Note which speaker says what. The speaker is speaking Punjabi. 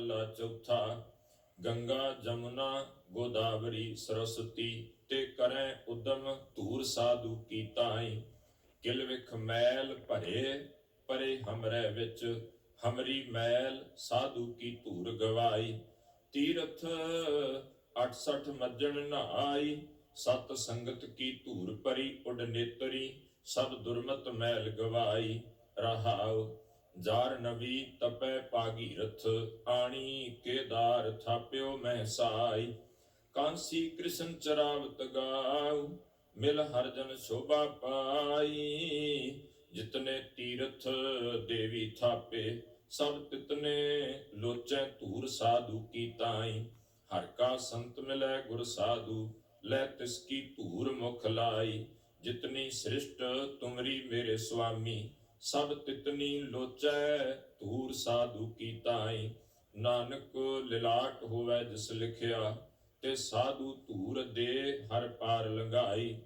Speaker 1: ਮਹੱਲਾ ਚੌਥਾ, ਗੰਗਾ, ਜਮੁਨਾ, ਗੋਦਾਵਰੀ ਸਰਸਤੀ ਤੇ ਕਰੈ ਉਦਮ ਧੂਰ ਸਾਧੂ ਕੀ ਤਾਈ। ਕਿਲ ਵਿਖ ਮੈਲ ਭਰੇ, ਪਰੇ ਹਮਰੇ ਵਿੱਚ ਹਮਰੀ ਮੈਲ ਸਾਧੂ ਕੀ ਧੂਰ ਗਵਾਈ। ਤੀਰਥ 68 ਮੱਜਣ ਨਹਾਈ, ਸਤ ਸੰਗਤ ਕੀ ਧੂਰ ਪਰੀ ਉਡ ਨੇਤਰੀ, ਸਭ ਦੁਰਮਤ ਮੈਲ ਗਵਾਈ। ਰਹਾਉ ਜਾਰ ਨਵੀ ਤਪੈ ਪਾਗੀਰਥ ਆਣੀ ਕੇਦਾਰ ਥਾਪਿਓ ਮਹਿ ਕਾਂਸੀ ਕ੍ਰਿਸ਼ਨ ਚਰਾਵਤ ਗਾਉ ਮਿਲ ਹਰਜਨ ਸ਼ੋਭਾ ਪਾਈ ਜਿਤਨੇ ਤੀਰਥ ਦੇਵੀ ਥਾਪੇ ਸਭ ਤਿਤਨੇ ਲੋਚੈ ਧੂਰ ਸਾਧੂ ਕੀ ਤਾਈ ਹਰ ਕਾ ਸੰਤ ਮਿਲੈ ਗੁਰ ਸਾਧੂ ਲੈ ਤਿਸ ਕੀ ਧੂਰ ਮੁਖ ਲਾਈ ਜਿਤਨੀ ਸ੍ਰਿਸ਼ਟ ਤੁਮਰੀ ਮੇਰੇ ਸੁਆਮੀ ਸਭ ਤਿਤਨੀ ਲੋਚੈ ਧੂਰ ਸਾਧੂ ਕੀ ਤਾਈ। ਨਾਨਕ ਲਿਲਾਟ ਹੋਵੇ ਜਿਸ ਲਿਖਿਆ, ਤੇ ਸਾਧੂ ਧੂਰ ਦੇ ਹਰ ਪਾਰ ਲੰਘਾਈ।